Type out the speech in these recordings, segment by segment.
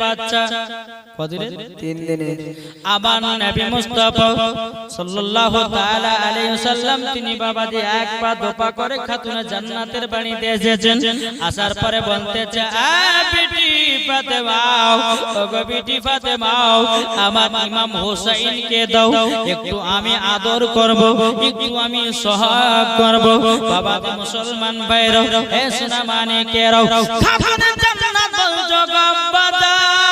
বাচ্চা। কদিনের তিন দিনে আবার নবী মুস্তাফা সাল্লাল্লাহু তাআলা আলাইহি ওয়াসাল্লাম তিনি বাবা দিয়ে এক পা দোপা করে খাতুনে জান্নাতের বাড়িতে এসেছেন। আসার পরে বলতেছে আ বিটি ফাতেমা ও গো বিটি ফাতেমা আমার ইমাম হোসেনকে দাও একটু আমি আদর করব একটু আমি সহায় করব। বাবা মুসলমান ভাইরা হে সোনা মানিকেরাও খাতুনে জান্নাত গব্বাদার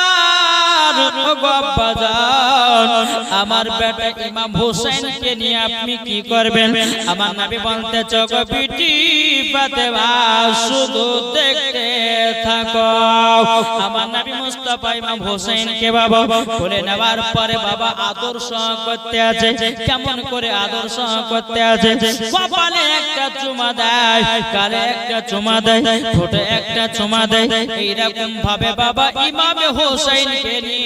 আমার বেটা ইমাম হোসেনকে নিয়ে আপনি কি করবেন? আমার নবী বলতে ফাতেমা, শুধু দেখতে থাকো। আমার নবী মুস্তাফা ইমাম হোসেনকে বাবা বলে নেওয়ার পরে বাবা আদর্শ করতে আছে। কেমন করে আদর্শ করতে আছে? কপালে একটা চুমা দেয় কালে একটা চুমা দেয়, ঠোঁটে একটা চুমা দেয়। এইরকম ভাবে বাবা ইমামে হোসেনকে নিয়ে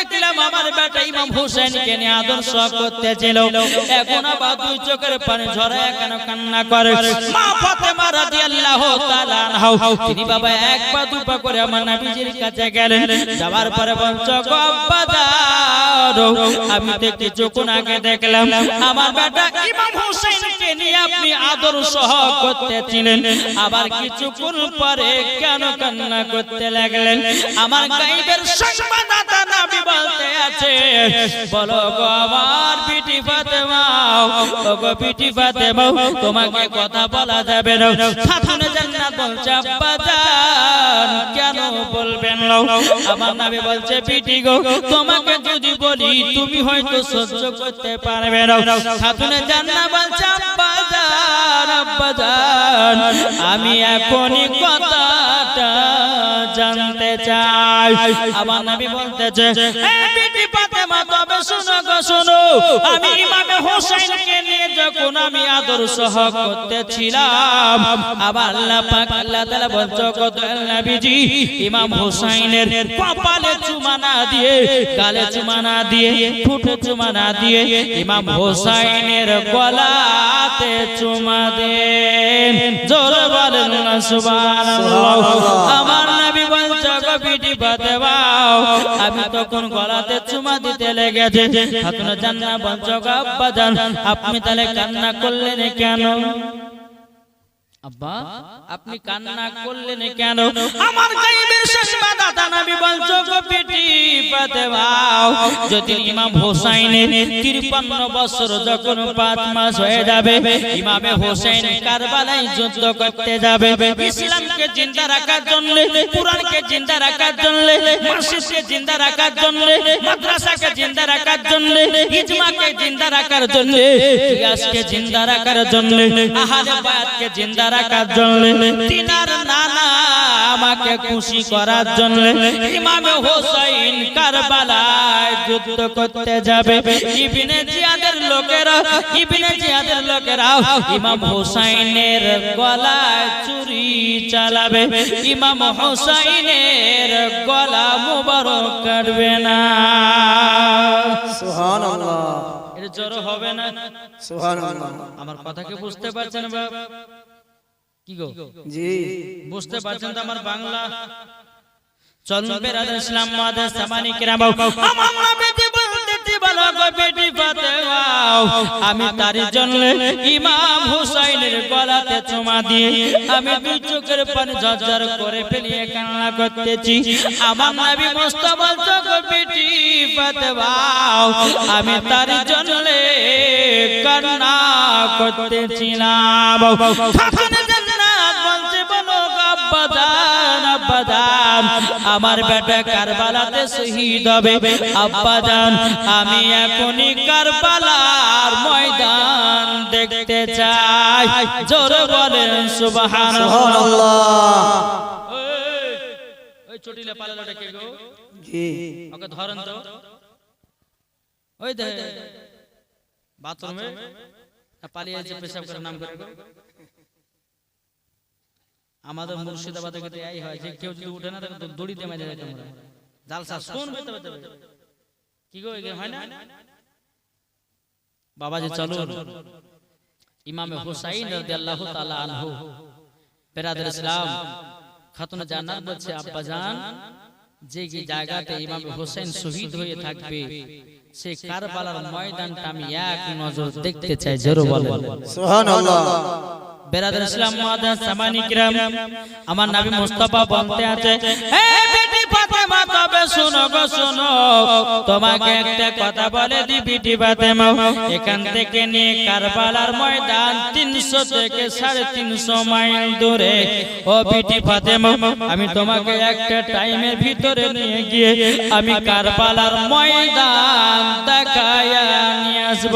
দেখলাম আমার বেটা ইমাম হোসেনকে নিয়ে আদর্শ করতেছিল। এখন আবার দুই চোখের পানি ঝরায়া কেন কান্না করে? মা ফাতেমা রাদিয়াল্লাহু তাআলা আনহা, তিনি বাবা এক পা দু পা করে আমার নবীজির কাছে গেলেন। যাওয়ার পরে বলছো গো আব্বা আমি তো কিছুক্ষণ আগে দেখলাম। আমার বেটা ইমাম নিয়ে আপনি আদর সহ করতেছিলেন আবার কিছুক্ষণ পরে কেন কান্না করতে লাগলেন? আমার গাইবের বলতে আছে, বলো গো আমার বিটি ফাতেমা গো বিটি ফাতেমা, তোমাকে কথা বলা যাবে না। জান্নাত বলছে, আব্বা কেন বলবেন আমার বলছে, বিটি গো, তোমাকে যদি বলি, তুমি হয়তো সহ্য করতে পারবে না। জান্নাত বলছে আমি এখনই কথাটা জানতে চাই। আমার নবী বলতেছে "এ তবে শোনো গো শোনো। আমি ইমামে হোসেনকে নিয়ে যখন আমি আদর সহ করতেছিলাম আবার আল্লাহ পাক আল্লাহ তাআলা বলছো কত নবীজি ইমাম হোসেনের কপালে চুমা না দিয়ে গালে চুমা না দিয়ে ঠোঁটে চুমা না দিয়ে ইমাম হোসেনের গলাতে চুমা দেন। জোরে বলেন সুবহানাল্লাহ। আমার নবী বলছো গো বিটি আমি তখন গলাতে চুমা দিতে লেগেছে। খাতুন জান্না বঞ্চক আব্বা জান আপনি তাহলে কান্না করলেন কেন? আব্বা আপনি কান্না করলেন কেন? আমার গায়েবের সংবাদদাতা নবী বলছো গো বেটি ফাতেমা যদি ইমাম হোসেনের 53 বছর যখন 5 মাস হয়ে যাবে ইমামে হোসেন কারবালায় যুদ্ধ করতে যাবে। ইসলামকে জিন্দা রাখার জন্য কুরআনকে জিন্দা রাখার জন্য মসজিদকে জিন্দা রাখার জন্য মাদ্রাসাকে জিন্দা রাখার জন্য ইজমাকে জিন্দা রাখার জন্য কিয়াসকে জিন্দা রাখার জন্য আহলে বায়াতকে জিন্দা রাখার জন্য তিনার নানা আমাকে খুশি করার জন্য ইমাম হোসেন কারবালায় যুদ্ধ করতে যাবে। ইবনে জিয়াদের লোকেরা ইবনে জিয়াদের লোকেরা ইমাম হোসেনের গলায় চুরি চালাবে। ইমাম হোসেনের গলা মুবারক কাটবে না। সুবহানাল্লাহ। এটা জড়ো হবে না। সুবহানাল্লাহ। আমার কথা কি বুঝতে পারছেন বাপ? কি গো? জি। বুঝতে পারছেন তো আমার বাংলা? চলুন বেরাদ ইসলাম মাদের সামানি কিরাম। আমার নবীজি বলতেছি বলো গো বেটি ফাতেমা আমি তার জন্য ইমাম হুসাইনের গলাতে চুমা দিয়ে আমি দুই চোখের পানি ঝরঝর করে ফেলিয়ে কান্না করতেছি। আমার নবী মুস্তাফা বলছো গো বেটি ফাতেমা আমি তার জন্য কান্না করতেছিলাম। খাতুনে আব্বাজান আব্বাজান আমার বেটা কারবালাতে শহীদ হবে। আব্বাজান আমি এখনই কারবালার ময়দান দেখতে চাই। জোরে বলেন সুবহানাল্লাহ। ওই, চটিলে পালালোটা কে গো। জি। ওকে ধরেন তো। ওই দে। বাথরুমে? পালিয়েছে পেশাব করে নাম করে আমাদের মুর্শিদাবাদে কিন্তু এই হয় যে কেউ যদি উঠে না তাকে তো দড়িতে মেরে দেয় তোমরা। জালসা শুন বেতে বেতে। কি গো এগুলো হয় না? বাবাজি চলো ইমামে হুসাইন রাদিয়াল্লাহু তাআলা আনহু। বেরাদের ইসলাম। খাতুন জান্নাত বলছে আব্বা জান যে যে জায়গাতে ইমাম হোসেন শহীদ হয়ে থাকবে সে কারবালার ময়দানটা আমি এক নজর দেখতে চাই জোরে বলেন। সুবহানাল্লাহ। বেরাদার ইসলাম মুআদ্দাস সামানি কিরাম। আমার নবী মুস্তাফা বলতে আছে হে বেটি ফাতেমা তবে শুনো গো শুনো। তোমাকে একটা কথা বলে দি বেটি ফাতেমা। এখান থেকে নিয়ে কারবালার ময়দান 300 থেকে 350 মাইল দূরে। ও বেটি ফাতেমা আমি তোমাকে একটা টাইমের ভিতরে নিয়ে গিয়ে আমি কারবালার ময়দান দেখায়া নিয়ে আসব।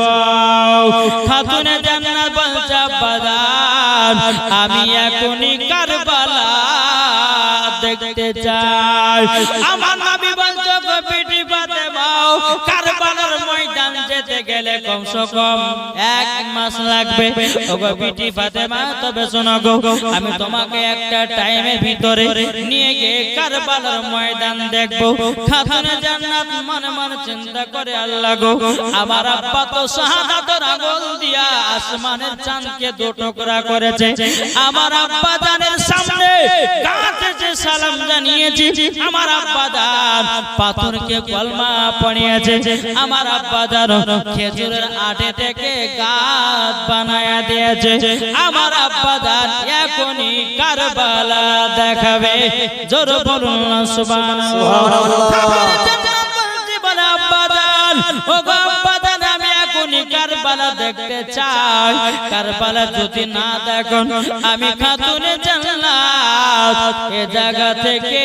খাতুনে জান্নাত বলছে বাজার আমি এখনই কারবালা দেখতে চাই। আমার নবী কারবালার ময়দান যেতে গেলে কমসে কম এক মাস লাগবে। ওগো বিটি ফাতেমা, তবে শোনো আমি তোমাকে একটা টাইমের ভিতরে নিয়ে গিয়ে কারবালার ময়দান দেখব। খাতুনে জান্নাত মনে মনে চিন্তা করে, আল্লাহ গো, আমার আব্বা তো শাহাদাতের আগুন দিয়া আসমানের চাঁদকে দু টুকরা করেছে। আমার আব্বা জানের সামনে যে সালাম জানিয়েছি। আমার আব্বা দান পাথরকে কলমা পড়িয়েছে। আমার আব্বা দান খেজুরের আটে থেকে গাছ বানায়া দিয়েছে। আমার আব্বা দান এখনই কারবালা দেখাবে। জোর বলুন সুবহানাল্লাহ। আমি এখনই কারবালা দেখতে চাই। কারবালা যদি না দেখুন, আমি খাতুনে জানলাম, এ জায়গা থেকে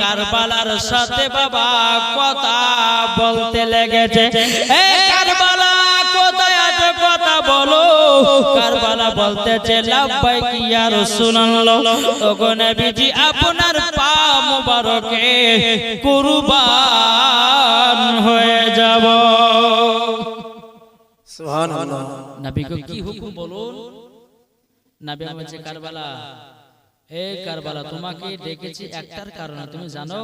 কারবালার সাথে বাবা কথা বলতে লেগেছে। কারবালা বলো কারবালা বলতেছে লাভবাই কি নবীজি আপনার পা মুবারকে কুরবান হয়ে যাব। সুবহানাল্লাহ। নবীকে কি হুকুম বলুন? নবী বলছে কারবালা। এ কারবালা তোমাকে ডেকেছি একটার কারণে তুমি জানো?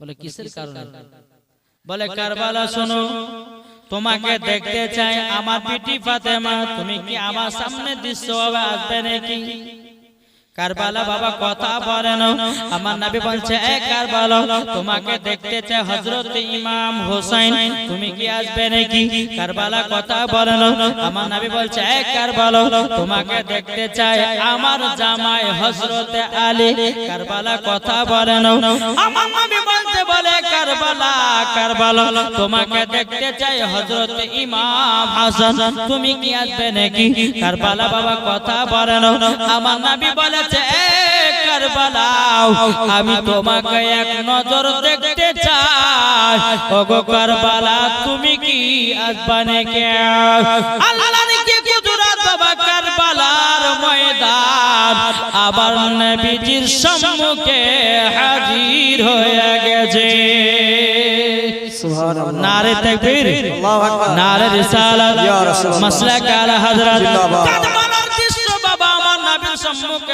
বলে কিসের কারণে? বলে কারবালা শোনো তোমাকে দেখতে চাই আমার পিটি ফাতেমা তুমি কি আমার সামনে দৃশ্য হবে আসবে নাকি? কারবালা বাবা কথা বলেন। আমার নাবি বলছে, এ কারবালা, তোমাকে দেখতে চাই হযরত ইমাম হোসেন তুমি কি আসবে নাকি? কারবালা কথা বলেন। আমার নাবি বলছে, এ কারবালা, তোমাকে দেখতে চাই আমার জামাই হযরত আলী। কারবালা কথা বলেন। আমার নবী বলতে বলে কারবালা কারবালা, তোমাকে দেখতে চাই হযরত ইমাম হাসান। তুমি কি আসবে নাকি? কারবালা বাবা কথা বলেন। আমার নবী বলেছে কারবালা আমি তোমাকে এক নজর দেখতে চাই। ওগো কারবালা তুমি কি আসবে নাকি আল্লাহর কি কুদরত বাবা কারবালার ময়দান। আবার নবীজির সম্মুখে হাজির হয়ে গেছে। সুবহানাল্লাহ। নারে তাকবীর। আল্লাহু আকবার। নারে রিসালাত। ইয়া রাসূলুল্লাহ। মাসলাক আলা হযরত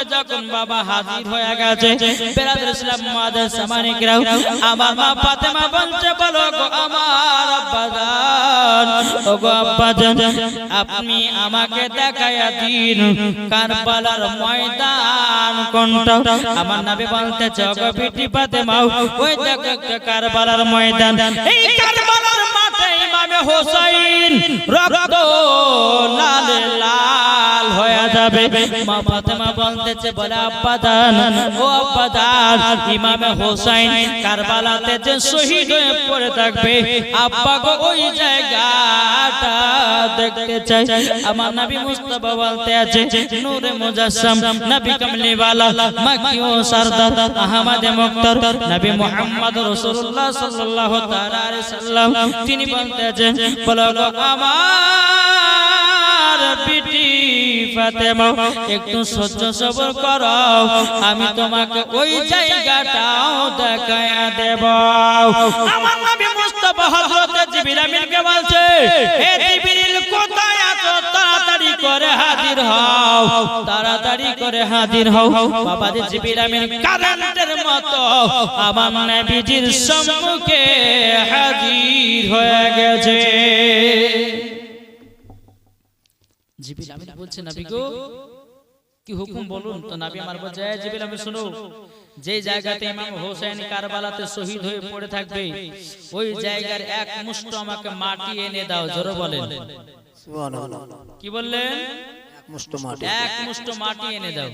সম্মুখে যখন বাবা হাজির হয়ে গেছে বেরাদর ইসলাম কিরাম আমার মা ফাতেমা বলছে, বলো গো আমার আব্বা জান, ও গো আব্বা জান, আপনি আমাকে দেখায়া দিন, কারবালার ময়দান কোনটা? আমার নবী বলতেছে, ও গো বিটি ফাতেমা ওই দেখো কারবালার ময়দান। এই হোসেন রক্ত লাল লাল হয়ে যাবে। মা ফাতেমা বলতেছে, বলে, আব্বা ও আব্বা ইমামে হোসেন কারবালাতে যে শহীদ হয়ে পড়ে থাকবে, আব্বা গো ওই জায়গাটা দেখতে চাই। আমার নবী মুস্তাফা বলতে আছে, নূরে মুজাসসাম, নবী কামলি ওয়ালা মাকি ও সরদার, আহমদ মুক্তার। নবী মুহাম্মদ রাসূলুল্লাহ সাল্লাল্লাহু তাআলা আলাইহি সাল্লাম, তিনি বলতে আছেন একটু সহ্য সবর করো। আমি তোমাকে ওই জায়গাটাও দেখা দেব। আমার নবী মুস্তাফা হযরত জিবরিল আমিনকে বলছে, হে করে হাজির হও, তাড়াতাড়ি করে হাজির হও। বাবা মতো আমার সম্মুখে হাজির হয়ে গেছে। জিবরিল আমিন বলছে, নবী গো, কি হুকুম বলুন তো নবী আমার বলছে "এই জিবরিল শুনো, যে জায়গাতে হোসেন শহীদ হয়ে পড়ে থাকবে, ওই জায়গার এক মুষ্ট আমাকে মাটি এনে দাও, জোরে বলেন। কি বললেন? এক মুষ্ট মাটি এনে দাও।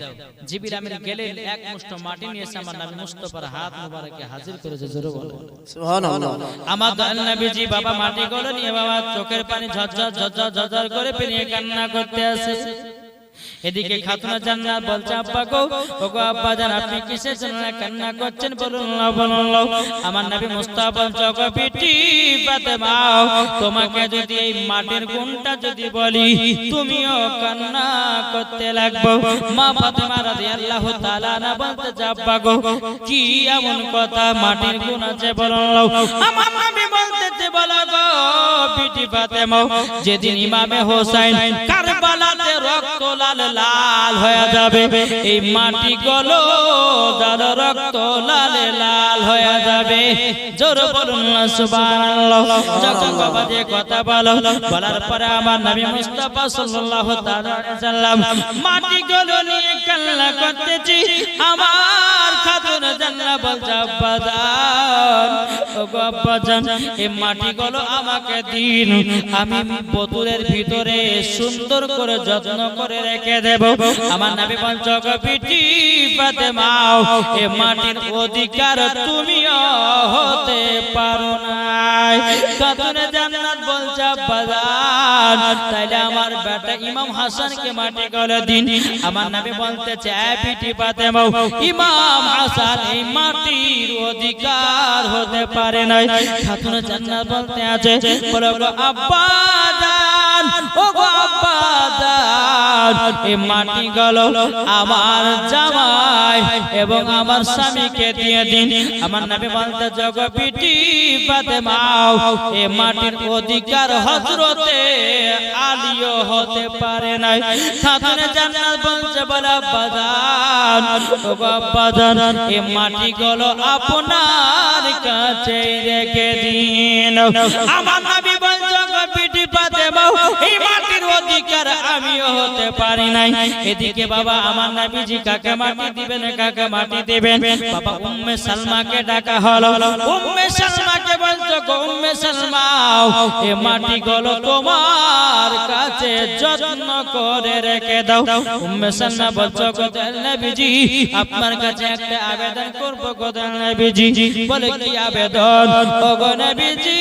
জিবির আমির গেলেন এক মুষ্ট মাটি নিয়ে এসে আমার নবী মুস্তফার হাত মুবারকে হাজির করেছে জোরে বলেন সুবহানাল্লাহ। আমার দয়াল নবীজি বাবা মাটি গুলো নিয়ে বাবা চোখের পানি ঝরঝর ঝরঝর ঝরঝর করে পেরিয়ে কান্না করতে আসে। এদিকে খাতুনা জান্নাত বলছে আব্বা গো ওগো আব্বা জান আপনি কিসের জন্য কান্না করছেন? বলুন না বলুন। আমার নবী মুস্তাফা বলছে বিটি ফাতেমা তোমাকে যদি এই মাটির গুণটা যদি বলি তুমিও কান্না করতে লাগবো। মা ফাতেমা রাদিয়াল্লাহু তাআলা না বলতে আব্বা গো কি এমন কথা মাটির গুণ আছে বলুন না। আমার নবী বলতেছে বলো গো বিটি ফাতেমা যেদিন ইমামে হোসেন রক্ত লাল লাল হয়ে যাবে। এই মাটি গলো যার রক্ত লাল লাল হয়ে যাবে। জোর বলুন সুবহানাল্লাহ। যখন বাবা যে কথা বলো, বলার পরে আমার নবী মুস্তাফা সাল্লাল্লাহু তাআলা সাল্লাম মাটি গলো নিয়ে কান্না করতেছি, আমার খাতুন জান্নাত বলছে ও গো আব্বাজান, এই মাটি গলো আমাকে দিন। আমি বোতলের ভিতরে সুন্দর করে যত্ন করে রেখে দেব। আমার নবী পঞ্চক পিটি ফাতেমা এ মাটির অধিকার তুমিও হতে পারো না খাতুনে জান্নাত বলছে আব্বাজান তাইলে আমার বেটা ইমাম হাসানকে মাটি গলে দিন। আমার নবী বলতে চায় পিটি ফাতেমা ইমাম হাসান, এই মাটির অধিকার হতে পারে না খাতুনে জান্নাত বলতে আছে, বলো গো মাটি গলো আমার জামাই এবং আমার স্বামীকে দিয়ে দিন। আমার বলতে এ মাটির অধিকার হযরতে আলিও হতে পারে না খাতুনে জান্নাত বলছে, বলে আব্বাজান ও গো আব্বাজান মাটি গলো আপনার কাছে রেখে দিন। আমার নবী বলছে পিটি পাতে এই মাটির অধিকার আমিও হতে পারি নাই। এদিকে বাবা আমার নবীজি কাকে মাটি দিবেন, কাকে মাটি দিবেন? বাবা উম্মে সালমাকে ডাকা হলো। উম্মে সালমাকে বলছো উম্মে সালমা এ মাটি গুলো তোমার কাছে যত্ন করে রেখে দাও। উম্মে সালমা বলছো, গো নবীজি, আপনার কাছে একটা আবেদন করব, গো নবীজি। বলে, কি আবেদন? ও গো নবীজি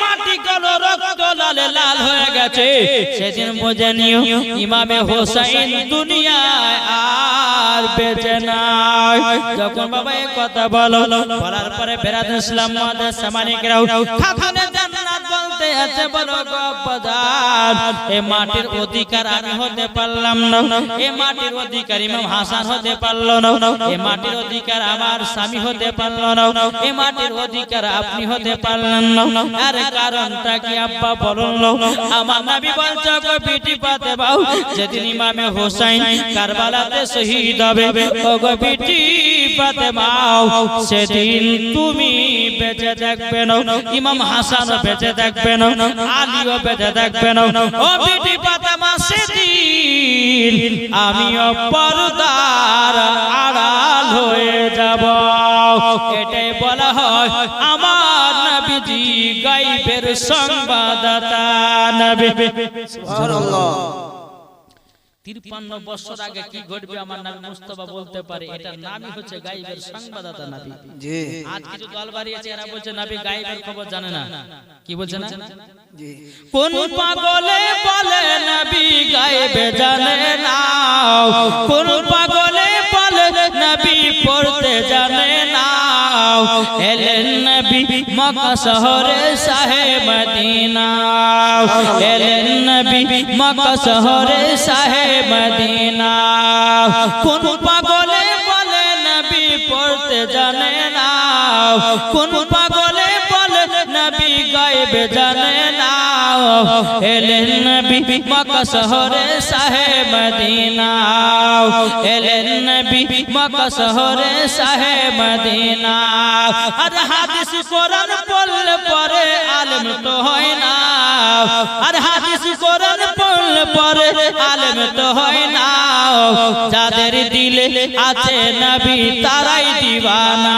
মাটি গুলো রক্ত লাল লাল হয়ে গেছে। সেদিন ইমামে হোসাইন দুনিয়ায় আর বেঁচে নাই। যখন বাবা কথা বলো বলার পরে বেরাদ ইসলাম মাদ্রাসা আব্বাজান এ মাটির অধিকার আমি হতে পারলাম না। এ মাটির অধিকার ইমাম হাসান হতে পারল না। এ মাটির অধিকার আমার স্বামী হতে পারল না। এ মাটির অধিকার আপনি হতে পারলেন না। আর কারণটা কি আব্বা বলুন আমার নবী বলছে গো বিটি পাতে বাউ যেদিন ইমামে হোসেন কারবালাতে শহীদ হবে ও গো বিটি পাতে বাউ সেদিন তুমি বেঁচে না। ইমাম হাসান বেঁচে থাকবে না আলিও বেঁচে থাকবে না ও বিটি পাতে আমিও পর্দার আড়াল হয়ে যাব। এটাই বলা হয় আমার নবীজি গাইবের সংবাদদাতা নবী। সুবহানাল্লাহ। তিরপান্ন বছর আগে কি ঘটবে আমার নাম মুস্তফা বলতে পারে? এটার নামই হচ্ছে গাইবের সংবাদদাতা নাবি। জি। আজ কিছু দল বাড়িয়েছে এরা বলছে নাবি গাইবের খবর জানে না। কি বলছে না? জি। কোন পাগলে বলে নাবি গাইবে জানে না? কোন পাগলে বলে নবী পড়তে জানে না। এলেন নবী মক্কা শহরে শাহে মদিনা। এলেন নবী মক্কা শহরে শাহে মদিনা। কোন পাগলে বলে নবী পড়তে জানে না। কোন পাগলে এলেন নবী মক্কা শহরে শাহে মদিনা এলেন নবী মক্কা শহরে শাহে মদিনা আর হাদিস কোরআন পড়লে পরে আলেম তো হয় না। আর হাদিস কোরআন পড়লে পরে আলেম তো হয় না। যাদের দিলে আছে নবী, তারাই দিবানা।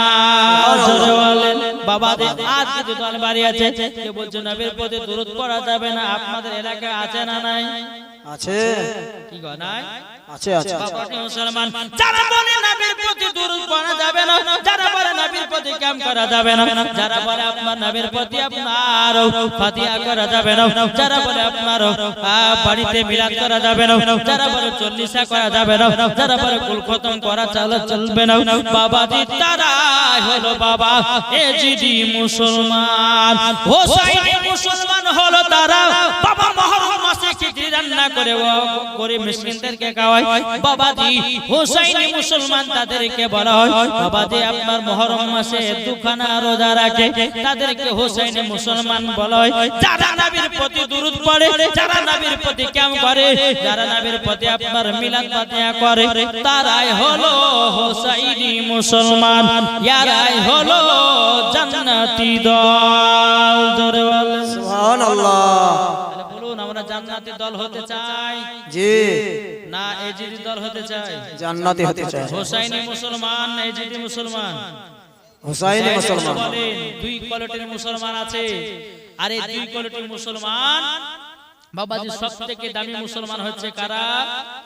জোরে বলেন বাবা আজ কিছু বাড়ি আছে কে বলছে নবীর পথে দূরত পড়া যাবে না আপনাদের এলাকায় আছে না নাই? আছে। কি গো নাই? আছে আছে মুসলমান। যারা বলে নবীর প্রতি দূরত পড়া যাবে না, যারা বলে নবীর প্রতি কাম করা যাবে না, যারা বলে আপনার নবীর প্রতি আপনার ফাতিহা করা যাবে না, যারা বলে আপনার বাড়িতে মিলাদ করা যাবে না, যারা বলে চল্লিশা করা যাবে না, যারা বলে কুল খতম করা চালা চলবে না, বাবাজি তারা হলো বাবা এ এজিদি মুসলমান, হোসাইনি মুসলমান হলো তারা, বাবা মহরম মাসে খিচড়ি রান্না করে করে মিসকিনদেরকে খাওয়ায়, বাবাজি হোসাইনি মুসলমান তাদেরকে বলা হয়। বাবাজি আপনার মহরম মাসে দুখানা রোজা রাখে তাদেরকে হোসাইনি মুসলমান বলা হয়। যারা নবীর প্রতি দুরূদ পড়ে যারা নবীর প্রতি কাম করে যারা নবীর প্রতি আপনার মিলাদ ফাতিহা করে তারাই হলো হোসাইনি মুসলমান। ইয়ারাই হলো জান্নাতি দল। জোরে বলেন। সুবহানাল্লাহ। বলুন আমরা জান্নাতি দল হতে চাই। জি। না এজিদি দল হতে চাই জান্নাতি হতে চায়। হোসাইনি মুসলমান না এজিদি মুসলমান? হুসাইনি মুসলমান। দুই কোয়ালিটির মুসলমান আছে। আর এই দুই কোয়ালিটির মুসলমান? বাবাজি সব থেকে দামি মুসলমান হচ্ছে কারা?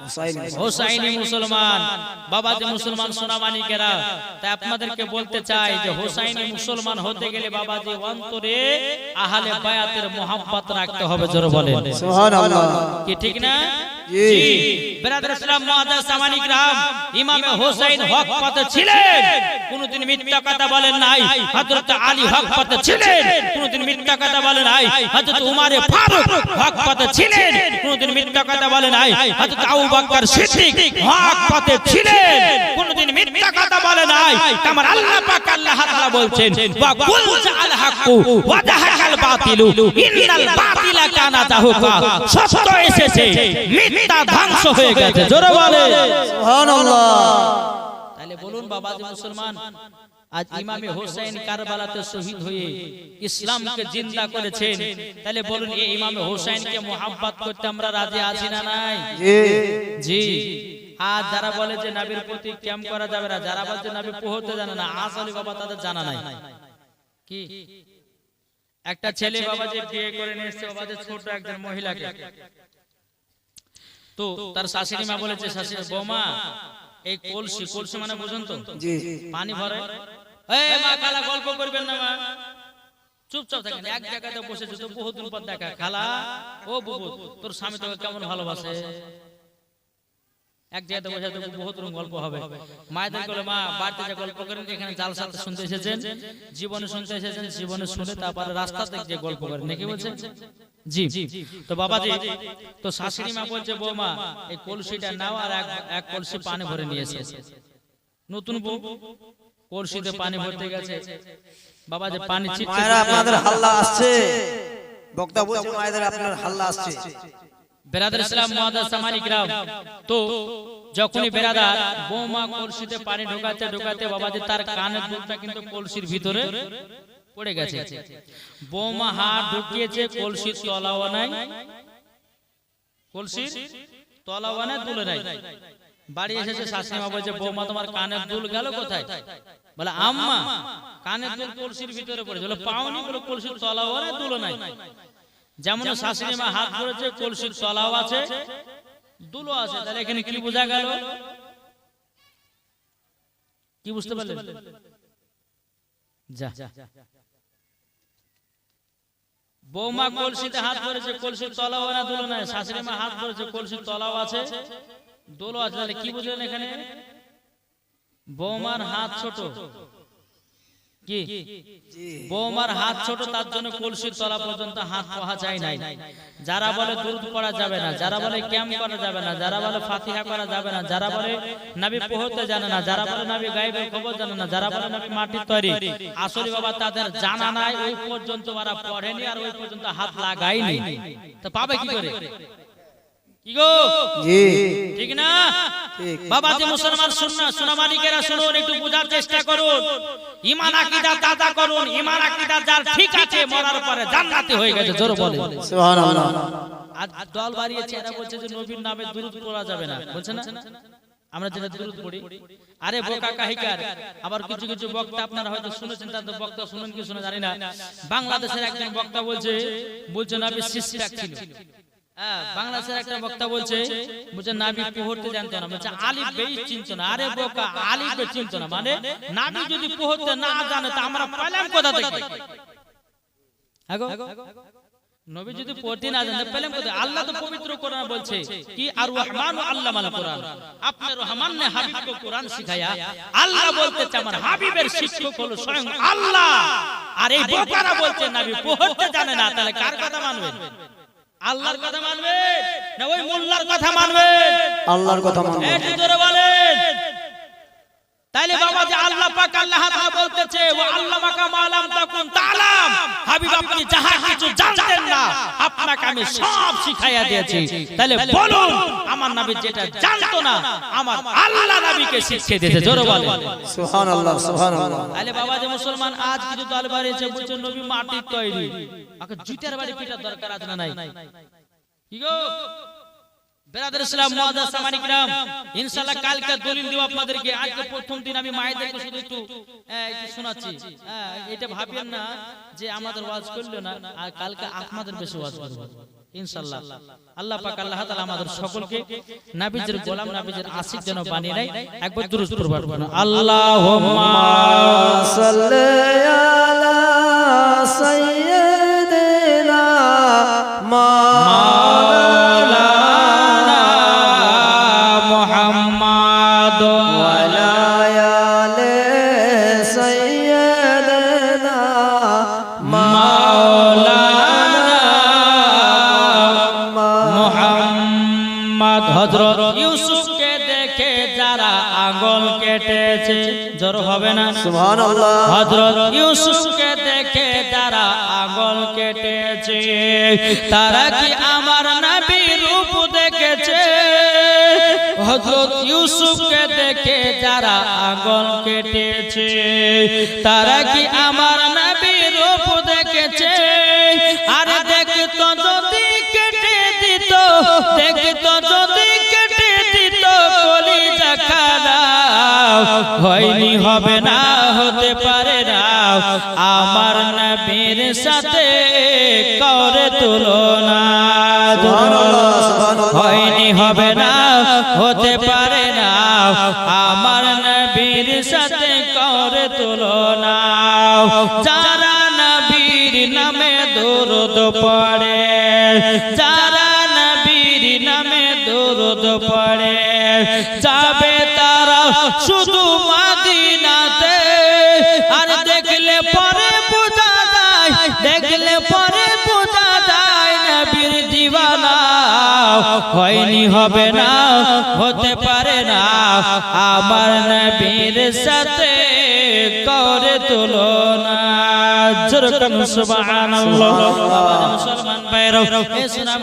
হুসাইনি হোসাইনি মুসলমান। বাবাজি মুসলমান সোনামানিকেরা। তাই আপনাদেরকে বলতে চাই যে হোসাইনি মুসলমান হতে গেলে বাবাজি অন্তরে আহলে বায়াতের মোহাব্বত রাখতে হবে জোরে বলেন। সুবহানাল্লাহ। কি ঠিক না? জি। ব্রাদার ইসলাম মুআজ্জাজ সামানিক রাম ইমামে হোসেন হক পথে ছিলেন। কোনদিন মিথ্যা কথা বলেন নাই হযরত আলী হক পথে ছিলেন। কোনদিন মিথ্যা কথা বলেন নাই হযরত উমারে ফারুক হক পথে ছিলেন। কোনদিন মিথ্যা কথা বলেন নাই। হযরত আবু বকর সিদ্দিক হক পথে ছিলেন। কোনদিন মিথ্যা কথা বলেন নাই। আমার আল্লাহ পাক আল্লাহ তাআলা বলছেন ওয়া কুল জাআল হাক্কু ওয়া জাহাকাল বাতিলু। ইন্নাল বাতিলা কানা জাহুকা সত্য এসেছে মিথ্যা ধ্বংস হয়ে গেছে। জোরে বলে সুবহানাল্লাহ। তাহলে বলুন বাবাজি মুসলমান আজ ইমামে হোসেন কারবালাতে শহীদ হয়ে ইসলামকে জিন্দা করেছেন। তাহলে বলুন এই ইমামে হোসেনকে মোহাব্বত করতে আমরা রাজি আছি না নাই? জি। জি। আর যারা বলে যে নবীর প্রতি ক্যাম্প করা যাবে না? যারা বলছে নবী পোহতে জানে না? আসলে বাবা তাদের জানা নাই। কি? একটা ছেলে বাবা যে বিয়ে করে নিয়ে এসছে বাবা যে ছোট একজন মহিলাকে। তো তার শাশুড়ি মা বলেছে শাশুড়ি বৌমা এই কলসি কলসি মানে বুঝুন তো? পানি ভরে এই মা খালা গল্প করবেন না মা। চুপচাপ থাকেন এক জায়গাতে তো বহুদিন পর দেখা খালা। ও বুবু তোর স্বামী তোকে কেমন ভালোবাসে? এক জায়গাতে বসে তো বহুত রকম গল্প হবে। মায়েদের বলে মা বাড়িতে যে গল্প করেন এখানে জাল সাথে শুনতে এসেছেন। জীবনে শুনতে এসেছেন জীবনে শুনে তারপরে রাস্তা থেকে যে গল্প করেন। নাকি বলছেন? জি জি। তো বাবা বাবাজি তো শাশুড়ি মা বলছে বৌমা এই কলসিটা নাও আর এক এক কলসি পানি ভরে নিয়ে এসে। নতুন বউ কলসিতে পানি ভরতে গেছে। বাবা যে পানি মায়েরা আপনাদের হাল্লা আসছে। বক্তা বলছে মায়েদের আপনার হাল্লা আসছে। বেরাদার ইসলাম মুআদ্দাস সামানি কিরাম তো যখনই বেরাদার বৌমা কলসিতে পানি ঢোকাতে ঢোকাতে বাবাজি তার কানের দুলটা কিন্তু কলসির ভিতরে পড়ে গেছে। বৌমা হাত ঢুকিয়েছে কলসির তলাও নাই। কলসির তলাও নাই দুলে নাই। বাড়ি এসেছে শাশুড়ি মা বলছে বৌমা তোমার কানের দুল গেল কোথায়? বলে আম্মা কানের দুল কলসির ভিতরে পড়েছে। বলে পাওনি বলে কলসির তলাও নাই দুলো নাই। যেমন শাশুড়ি মা হাত ধরেছে কলসির তলাও আছে দুলো আছে। তাহলে এখানে কি বোঝা গেল? কি বুঝতে পারলেন যা। বৌমা কলসিতে হাত ধরেছে কলসির তলাও না দুলো নাই। শাশুড়ি মা হাত ধরেছে কলসির তলাও আছে। দোলো আছে, তাহলে কি বুঝলেন এখানে? বৌমার হাত ছোট। কি? বৌমার হাত ছোট, তার জন্য কলসির তলা পর্যন্ত হাত পাওয়া যায় নাই। যারা বলে দুধ পড়া যাবে না, যারা বলে ক্যাম্প করা যাবে না, যারা বলে ফাতিহা করা যাবে না, যারা বলে নাবি পোহতে জানে না, যারা বলে নাবি গাইবের খবর জানে না, যারা বলে নাবি মাটির তৈরি। আসলে বাবা, তাদের জানা নাই, ওই পর্যন্ত ওরা পড়েনি আর ওই পর্যন্ত হাত লাগায়নি। তো পাবে কি করে? কি গো? জি। ঠিক না? বাবা যে মুসলমান শুননা সোনামানিকেরা শুনুন একটু বোঝার চেষ্টা করুন। ইমান আকীদা দাদা করুন ইমান আকীদা যার ঠিক আছে মরার পরে জান্নাতি হয়ে গেছে জোর বলে সুবহানাল্লাহ। আজ দল বাড়িয়েছে এরা বলছে যে নবীর নামে দুরূদ পড়া যাবে না। বলছে না? আমরা যেটা দুরূদ পড়ি। আরে বোকা কাহিকার আবার কিছু কিছু বক্তা আপনারা হয়তো শুনেছেন তাদের বক্তা শুনেন কি শুনে জানি না। বাংলাদেশের একজন বক্তা বলছে বলছে নবী সিস্টাক ছিল। হ্যাঁ, বাংলাদেশের একটা বক্তা বলছে বলছে নাবি পোহরতে জানতো না বলছে আলিফ বেই চিনতো না আরে বোকা আলিফ বে চিনতো না মানে নাবি যদি পোহরতে না জানে তা আমরা পেলাম কোথা থেকে? হ্যাঁ নবী যদি পড়তে না পেলাম কোথায়? আল্লাহ তো পবিত্র কোরআন বলছে কি আর রহমান আল্লামাল কোরআন আপনি রহমান হাবিব को কোরআন শিখায়া আল্লাহ বলতেছে আমার হাবিবের শিক্ষক হলো স্বয়ং আল্লাহ। আর এই বোকারা বলছে নবী পড়তে জানে না তাহলে কার কথা মানবেন আল্লাহর কথা মানবে না ওই মোল্লার কথা মানবে? আল্লাহর কথা মানবে। একটু জোরে বলেন। তাইলে বাবা যে আল্লাহ পাক আল্লাহ তাআলা বলতেছে ও আল্লাহ মাকা মালাম তাকুন তালাম হাবিব আপনি যাহা কিছু জানতেন না আপনাকে আমি সব শিখাইয়া দিয়েছি। তাহলে বলুন আমার নবী যেটা জানতো না আমার আল্লাহ নবীকে শিখিয়ে দিয়েছে জোরে বলেন। সুবহানাল্লাহ সুবহানাল্লাহ। তাহলে বাবা যে মুসলমান আজ কিছু দল বাড়িয়েছে বলছে নবী মাটির তৈরি। আগে জুতার বাড়ি পিটার দরকার আছে না নাই? কি গো? কালকে এটা না যে আমাদের না আল্লাহ আল্লাহ সকলকে গোলাম আশিক যেন বানিয়ে নেয়। একবার মাওলানা হযরত ইউসুফকে দেখে যারা আঙ্গুল কেটেছে জোর হবে না? সুবহানাল্লাহ। হযরত ইউসুফকে দেখে যারা আঙ্গুল কেটেছে তারা কি আমার নবীর রূপ দেখেছে? হযরত ইউসুফকে দেখে যারা আঙ্গুল কেটেছে তারা কি আমার হবে না হতে পারে না। আমার নবীর সাথে করে তুলনা। হয়নি হবে না হতে পারে না। আমার নবীর সাথে করে তুলনা। যারা নবীর নামে দরুদ পড়ে যারা নবীর নামে দরুদ পড়ে যাবে তারা শুধু হয়নি হবে না হতে পারে না। আমার নবীর সাথে করে তুলো না সুবহানাল্লাহ। মুসলমান ভাইরাও এ সোনা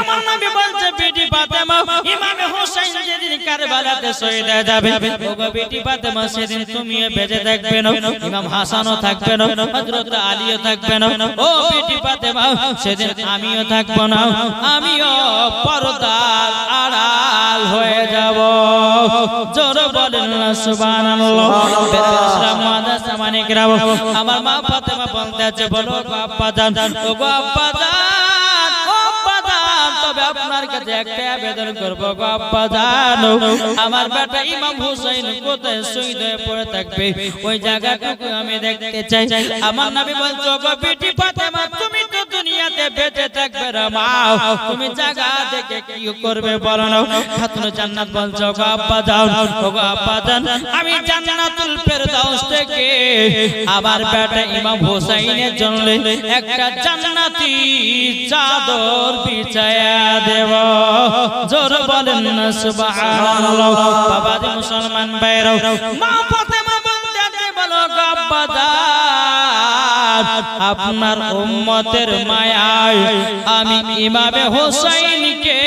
আমার নবী বলছে বেটি ফাতেমা ইমাম হোসেন যেদিন কারবালাতে শহীদ যাবে। ওগো বেটি ফাতেমা সেদিন তুমিও বেঁচে থাকবে না। ইমাম হাসানও থাকবে না। হযরত আলীও থাকবে না। ও বেটি ফাতেমা, সেদিন আমিও থাকব না। আমিও পর্দার আড়াল হয়ে যাব। জোর বলেন না, সুবহানাল্লাহ। আমার মা ফাতেমা বলতে আছে, বলো আব্বা জান ও গো আব্বা কাছে একটা আবেদন জানো। আমার বেটা ইমাম হুসাইন কোথায় শহীদ হয়ে পড়ে থাকবে? ওই জায়গাটুকু আমি দেখতে চাই। আমার নবী বলছো বেটি ফাতেমা, তুমি তো বেঁচে থাকবে মা, তুমি জায়গা দেখে কি করবে বলো না? খাতুন জান্নাত বলছো গো আব্বা যাও ও গো আব্বা আমি জান্নাতুল ফেরদাউস থেকে আবার বেটা ইমাম হোসাইনের জন্য একটা জান্নাতি চাদর বিছায়া দেব। জোর বলেন না, সুবহানাল্লাহ। বাবা মুসলমান বাইরাও মা, ফাতেমা বলতে বলো গো আব্বা জান আপনার উম্মতের মায়ায় আমি ইমামে হোসাইনকে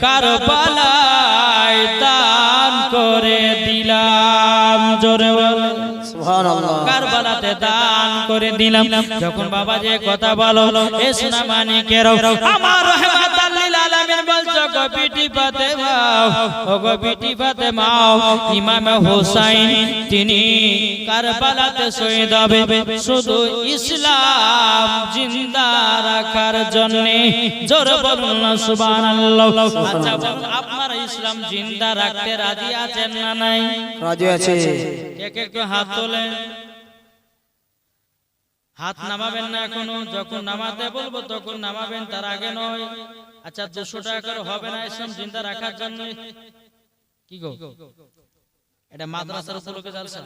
কারবালায় দান করে দিলাম। জোরে বলে। কারবালাতে দান করে দিলাম। যখন বাবা যে কথা বলো এসনা মানে মানিকের আমার গো বিটি ফাতেমা ও গো বিটি ফাতেমা ইমাম হোসাইন তিনি কারবালাতে শহীদ হবে। শুধু ইসলাম জিন্দা রাখার জন্য জোর বলুন সুবহানাল্লাহ। আচ্ছা আপনারা ইসলাম জিন্দা রাখতে রাজি আছেন না নাই? রাজি আছে। কে কে হাত তোলে হাত নামাবেন না এখনও যখন নামাতে বলব তখন নামাবেন তার আগে নয়। আচ্ছা দুশো টাকা হবে না ইসলাম জিন্দা রাখার জন্য কি গো? এটা মাদ্রাসার উপলক্ষে জালসা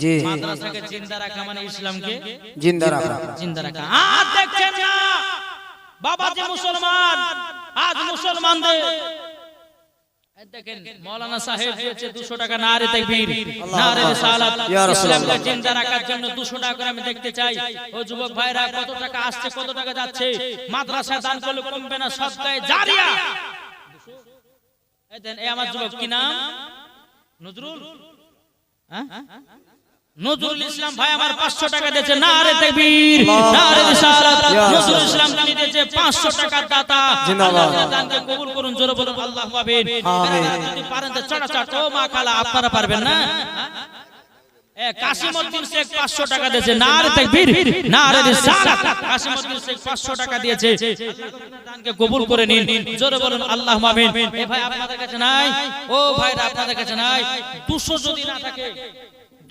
জি মাদ্রাসাকে জিন্দা রাখা মানে ইসলামকে জিন্দা রাখা। জিন্দা রাখা। হাত দেখছেন না? বাবা যে মুসলমান আজ মুসলমানদের দেখেন মৌলানা সাহেব দিয়েছে 200 টাকা নারে তাকবীর। নারে রিসালাত ইয়া রাসূলুল্লাহ। জিন্দা রাখার জন্য 200 টাকা করে আমি দেখতে চাই। ও যুবক ভাইরা কত টাকা আসছে কত টাকা যাচ্ছে? মাদ্রাসা দান করলে কমবে না সদকায়ে জারিয়া। এই দেন এই আমার যুবক কি নাম? নজরুল। হ্যাঁ? নজরুল ইসলাম ভাই আমার 500 টাকা দিয়েছে নারে রিসালাত নজরুল ইসলাম তিনি দিয়েছে 500 টাকার দাতা। আল্লাহ দানকে কবুল করুন জোরে বলুন আল্লাহু আমিন। যদি পারেন তো চড়া চড় ও মা খালা আপনারা পারবেন না? কাসিমউদ্দিন শেখ 500 টাকা দিয়েছে। নারে তাকবীর। নারে রিসালাত কাসিমউদ্দিন শেখ 500 টাকা দিয়েছে। দানকে কবুল করে নিন। জোরে বলুন আল্লাহু আমিন এ ভাই আপনাদের কাছে নাই? ও ভাইরা আপনাদের কাছে নাই? 200 যদি না থাকে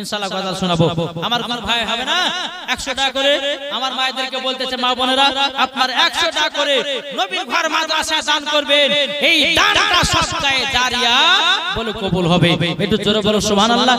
ইনশাল্লাহ গজাল শোনাবো। আমার কোন ভাই হবে না? একশো টাকা করে আমার মায়েদেরকে বলতেছে মা বোনেরা আপনার একশো টাকা করে নবীর ঘর মাদ্রাসা দান করবেন। এই দানটা সবটাই জারিয়া বলে কবুল হবে। একটু জোরে বলো সুবহানাল্লাহ।